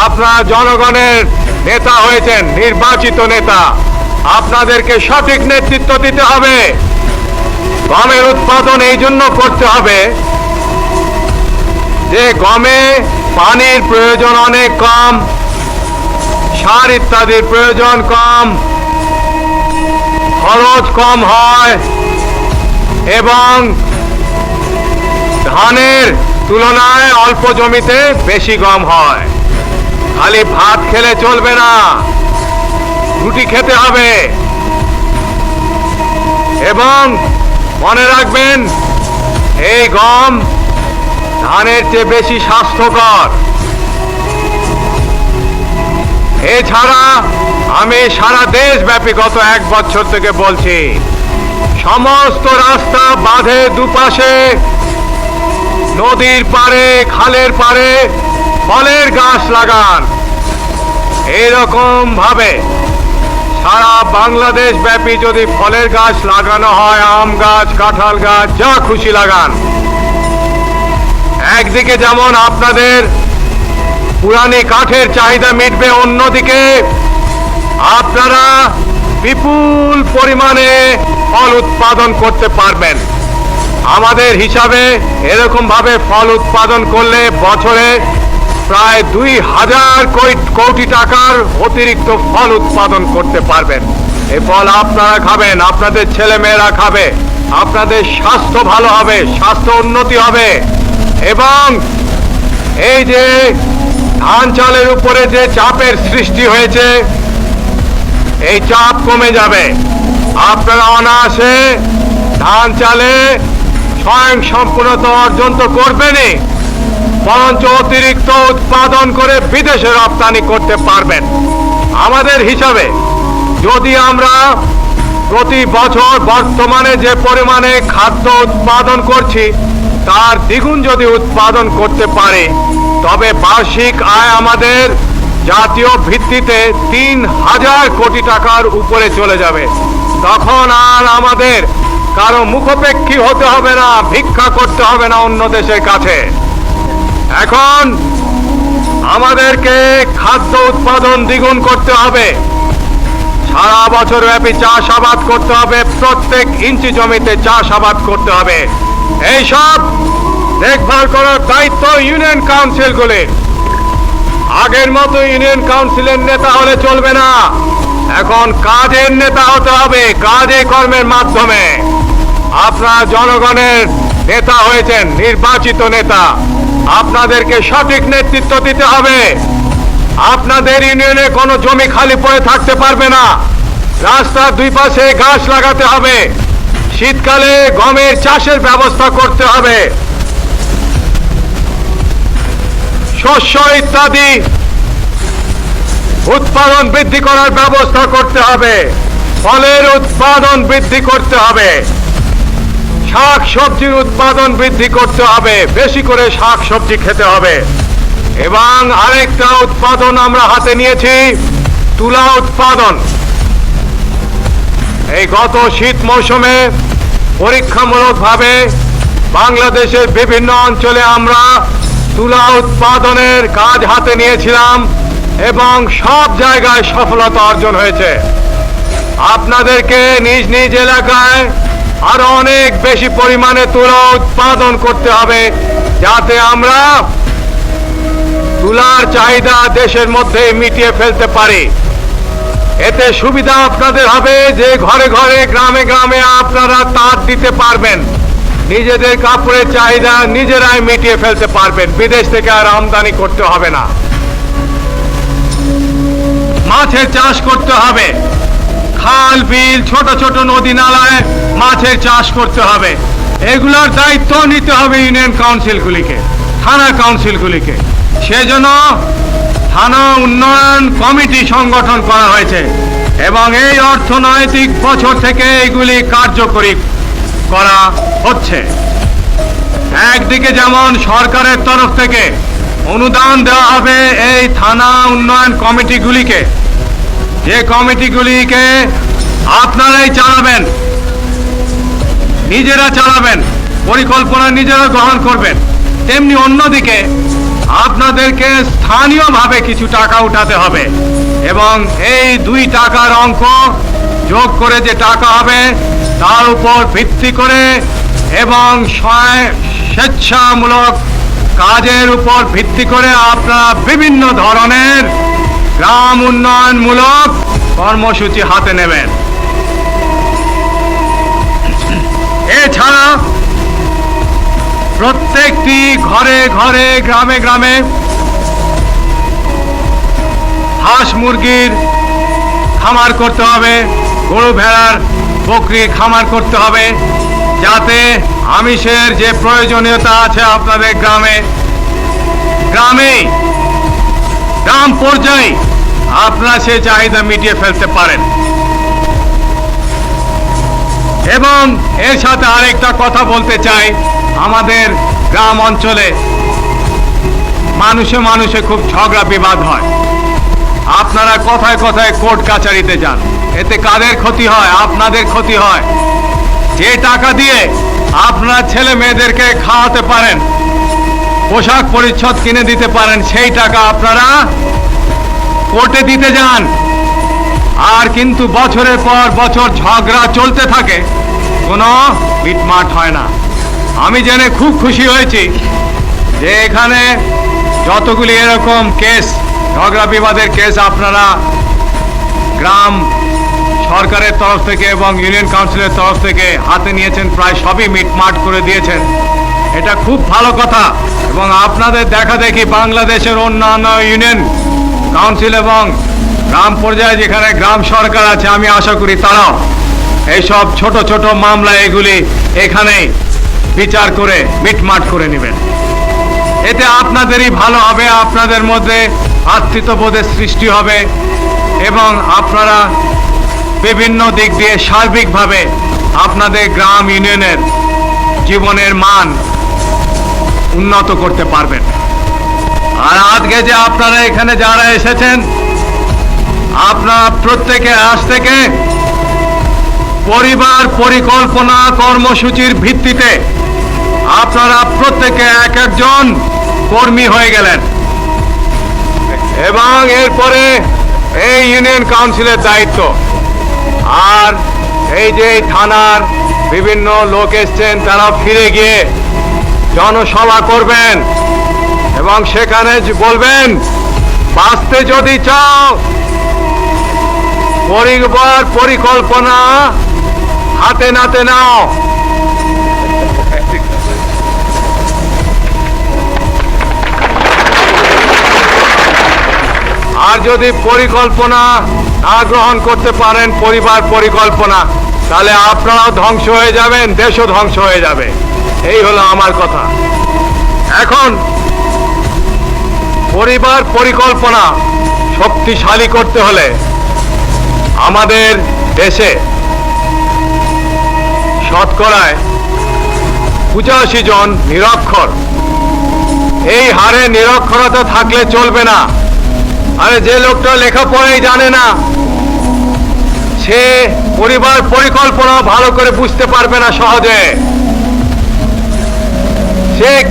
আপনারা জনগণের নেতা হয়েছেন, নির্বাচিত নেতা। আপনাদেরকে সঠিক নেতৃত্ব দিতে হবে। গমের উৎপাদন এই জন্য করতে হবে যে গমে পানির প্রয়োজন অনেক কম, সার ইত্যাদির প্রয়োজন কম, খরচ কম হয় এবং ধানের তুলনায় অল্প জমিতে বেশি গম হয়। খালি ভাত খেলে চলবে না। রুটি খেতে হবে। এবং মনে রাখবেন, এই গম ধানের চেয়ে বেশি স্বাস্থ্যকর। এছাড়া আমি সারা দেশব্যাপী গত এক বছর থেকে বলছি, সমস্ত রাস্তা বাঁধে দুপাশে, নদীর পারে খালের পারে ফলের গাছ লাগান। এইরকম ভাবে সারা বাংলাদেশ ব্যাপী যদি ফলের গাছ লাগানো হয়, আম গাছ, কাঁঠাল গাছ, যা খুশি লাগান। একদিকে যেমন আপনাদের পুরানি কাঠের চাহিদা মিটবে, অন্যদিকে আপনারা বিপুল পরিমাণে ফল উৎপাদন করতে পারবেন। আমাদের হিসাবে এরকম ভাবে ফল উৎপাদন করলে বছরে প্রায় দুই হাজার কোটি- টাকার অতিরিক্ত ফল উৎপাদন করতে পারবেন। এই ফল আপনারা খাবেন, আপনাদের ছেলে মেয়েরা খাবে, আপনাদের স্বাস্থ্য ভালো হবে, স্বাস্থ্য উন্নতি হবে। এবং এই যে ধান চালের উপরে যে চাপের সৃষ্টি হয়েছে, এই চাপ কমে যাবে। আপনারা অনায়াসে ধান চালে স্বয়ং সম্পূর্ণতা অর্জন তো করবেনই। বরঞ্চ অতিরিক্ত উৎপাদন করে বিদেশে রপ্তানি করতে পারবেন। আমাদের হিসাবে যদি আমরা প্রতি বছর বর্তমানে যে পরিমাণে খাদ্য উৎপাদন করছি, তার দ্বিগুণ যদি উৎপাদন করতে পারে, তবে বার্ষিক আয় আমাদের জাতীয় ভিত্তিতে তিন হাজার কোটি টাকার উপরে চলে যাবে। তখন আর আমাদের কারও মুখোপেক্ষী হতে হবে না, ভিক্ষা করতে হবে না অন্য দেশের কাছে। এখন আমাদেরকে খাদ্য উৎপাদন দ্বিগুণ করতে হবে। সারা বছর ব্যাপী চাষাবাদ করতে হবে, প্রত্যেক ইঞ্চি জমিতে চাষাবাদ করতে হবে। এইসব দেখভাল করার দায়িত্ব ইউনিয়ন কাউন্সিলগুলির আগের মতো ইউনিয়ন কাউন্সিলের নেতা হলে চলবে না। এখন কাজের নেতা হতে হবে, কাজে কর্মের মাধ্যমে। আপনারা জনগণের নেতা হয়েছেন, নির্বাচিত নেতা। আপনাদেরকে সঠিক নেতৃত্ব দিতে হবে। আপনাদের ইউনিয়নে কোনো জমি খালি পড়ে থাকতে পারবে না। রাস্তার দুই পাশে গাছ লাগাতে হবে। শীতকালে গমের চাষের ব্যবস্থা করতে হবে। শস্য ইত্যাদি উৎপাদন বৃদ্ধি করার ব্যবস্থা করতে হবে। ফলের উৎপাদন বৃদ্ধি করতে হবে। শাক সবজির উৎপাদন বৃদ্ধি করতে হবে, বেশি করে শাক সবজি খেতে হবে। এবং আরেকটা উৎপাদন আমরা হাতে নিয়েছি, তুলা উৎপাদন। এই গত শীত মৌসুমে পরীক্ষামূলকভাবে বাংলাদেশের বিভিন্ন অঞ্চলে আমরা তুলা উৎপাদনের কাজ হাতে নিয়েছিলাম এবং সব জায়গায় সফলতা অর্জন হয়েছে। আপনাদেরকে নিজ নিজ এলাকায় আরও অনেক বেশি পরিমাণে তুলা উৎপাদন করতে হবে যাতে আমরা তুলার চাহিদা দেশের মধ্যে মিটিয়ে ফেলতে পারি। এতে সুবিধা আপনাদের হবে যে ঘরে ঘরে, গ্রামে গ্রামে আপনারা তার দিতে পারবেন। নিজেদের কাপড়ের চাহিদা নিজেরাই মিটিয়ে ফেলতে পারবেন। বিদেশ থেকে আর আমদানি করতে হবে না। মাছের চাষ করতে হবে। খাল, বিল, ছোট ছোট নদী নালায় মাছের চাষ করতে হবে। এগুলোর দায়িত্ব নিতে হবে ইউনিয়ন কাউন্সিলগুলিকে, থানা কাউন্সিলগুলিকে। সেজন্য থানা উন্নয়ন কমিটি সংগঠন করা হয়েছে এবং এই অর্থনৈতিক বছর থেকে এগুলি কার্যকরী করা হচ্ছে। একদিকে যেমন সরকারের তরফ থেকে অনুদান দেওয়া হবে এই থানা উন্নয়ন কমিটিগুলিকে যে কমিটিগুলিকে আপনারাই চালাবেন, নিজেরা চালাবেন, পরিকল্পনা নিজেরা গ্রহণ করবেন, তেমনি অন্যদিকে আপনাদেরকে স্থানীয়ভাবে কিছু টাকা উঠাতে হবে এবং এই দুই টাকার অঙ্ক যোগ করে যে টাকা হবে তার উপর ভিত্তি করে এবং স্বেচ্ছামূলক কাজের উপর ভিত্তি করে আপনারা বিভিন্ন ধরনের গ্রাম উন্নয়নমূলক কর্মসূচি হাতে নেবেন। এছাড়া প্রত্যেকটি ঘরে ঘরে, গ্রামে গ্রামে হাঁস মুরগির খামার করতে হবে, গরু ভেড়ার বকরি খামার করতে হবে, যাতে আমিষের যে প্রয়োজনীয়তা আছে আপনাদের গ্রামে গ্রামে গ্রাম পর্যায়ে আপনারা সে চাহিদা মিটিয়ে ফেলতে পারেন। এবং এর সাথে আরেকটা কথা বলতে চাই, আমাদের গ্রাম অঞ্চলে মানুষে মানুষে খুব ঝগড়া বিবাদ হয়। আপনারা কথায় কথায় কোর্ট কাচারিতে যান। এতে কাদের ক্ষতি হয়? আপনাদের ক্ষতি হয়। যে টাকা দিয়ে আপনারা ছেলে মেয়েদেরকে খাওয়াতে পারেন পোশাক পরিচ্ছদ কিনে দিতে পারেন, সেই টাকা আপনারা কোর্টে দিতে যান। আর কিন্তু বছরের পর বছর ঝগড়া চলতে থাকে, কোনো মিটমাট হয় না। আমি জেনে খুব খুশি হয়েছি যে এখানে যতগুলি এরকম কেস, ঝগড়া বিবাদের কেস আপনারা গ্রাম সরকারের তরফ থেকে এবং ইউনিয়ন কাউন্সিলের তরফ থেকে হাতে নিয়েছেন, প্রায় সবই মিটমাট করে দিয়েছেন। এটা খুব ভালো কথা। এবং আপনাদের দেখা দেখি বাংলাদেশের অন্যান্য ইউনিয়ন, কাউন্সিল এবং গ্রাম পর্যায়ে যেখানে গ্রাম সরকার আছে, আমি আশা করি তারাও এইসব ছোট ছোট মামলা এগুলি এখানেই বিচার করে, মিটমাট করে নেবেন। এতে আপনাদেরই ভালো হবে, আপনাদের মধ্যে আত্মীয়বোধের সৃষ্টি হবে এবং আপনারা বিভিন্ন দিক দিয়ে সার্বিকভাবে আপনাদের গ্রাম ইউনিয়নের জীবনের মান উন্নত করতে পারবেন। আর আজকে যে আপনারা এখানে যারা এসেছেন, আপনারা প্রত্যেকে আজ থেকে পরিবার পরিকল্পনা কর্মসূচির ভিত্তিতে আপনারা প্রত্যেকে এক একজন কর্মী হয়ে গেলেন। এবং এরপরে এই ইউনিয়ন কাউন্সিলের দায়িত্ব। আর এই যে থানার বিভিন্ন লোক এসছেন তারা ফিরে গিয়ে জনসভা করবেন এবং সেখানে বলবেন, বাঁচতে যদি চাও, পরিবার পরিকল্পনা হাতে নাতে নাও। আর যদি পরিকল্পনা না গ্রহণ করতে পারেন, পরিবার পরিকল্পনা, তাহলে আপনারাও ধ্বংস হয়ে যাবেন, দেশও ধ্বংস হয়ে যাবে। এই হলো আমার কথা। এখন পরিবার পরিকল্পনা শক্তিশালী করতে হলে আমাদের দেশে শতকরায় পঁচাশি জন নিরক্ষর। এই হারে নিরক্ষরতা থাকলে চলবে না। আরে যে লোকটা লেখাপড়াই জানে না, সে পরিবার পরিকল্পনা ভালো করে বুঝতে পারবে না সহজে।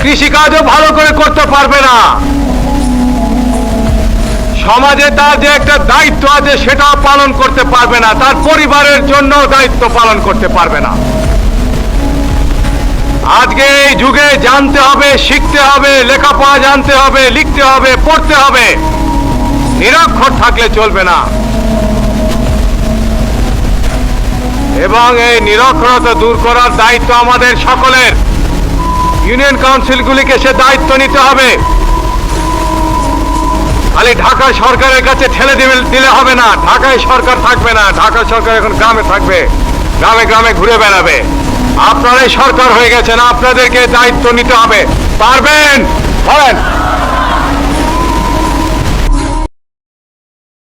কৃষিকাজও ভালো করে করতে পারবে না। সমাজে তার যে একটা দায়িত্ব আছে সেটা পালন করতে পারবে না। তার পরিবারের জন্য দায়িত্ব পালন করতে পারবে না। আজকে এই যুগে জানতে হবে, শিখতে হবে, লেখাপড়া জানতে হবে, লিখতে হবে, পড়তে হবে। নিরক্ষর থাকলে চলবে না। এবং এই নিরক্ষরতা দূর করার দায়িত্ব আমাদের সকলের। ইউনিয়ন কাউন্সিলগুলিকে সে দায়িত্ব নিতে হবে। খালি ঢাকা সরকারের কাছে ঠেলে দিলে হবে না। ঢাকায় সরকার থাকবে না। ঢাকা সরকার এখন গ্রামে থাকবে। গ্রামে গ্রামে ঘুরে বেড়াবে। আপনারাই সরকার হয়ে গেছেন, আপনাদেরকে দায়িত্ব নিতে হবে। পারবেন? বলেন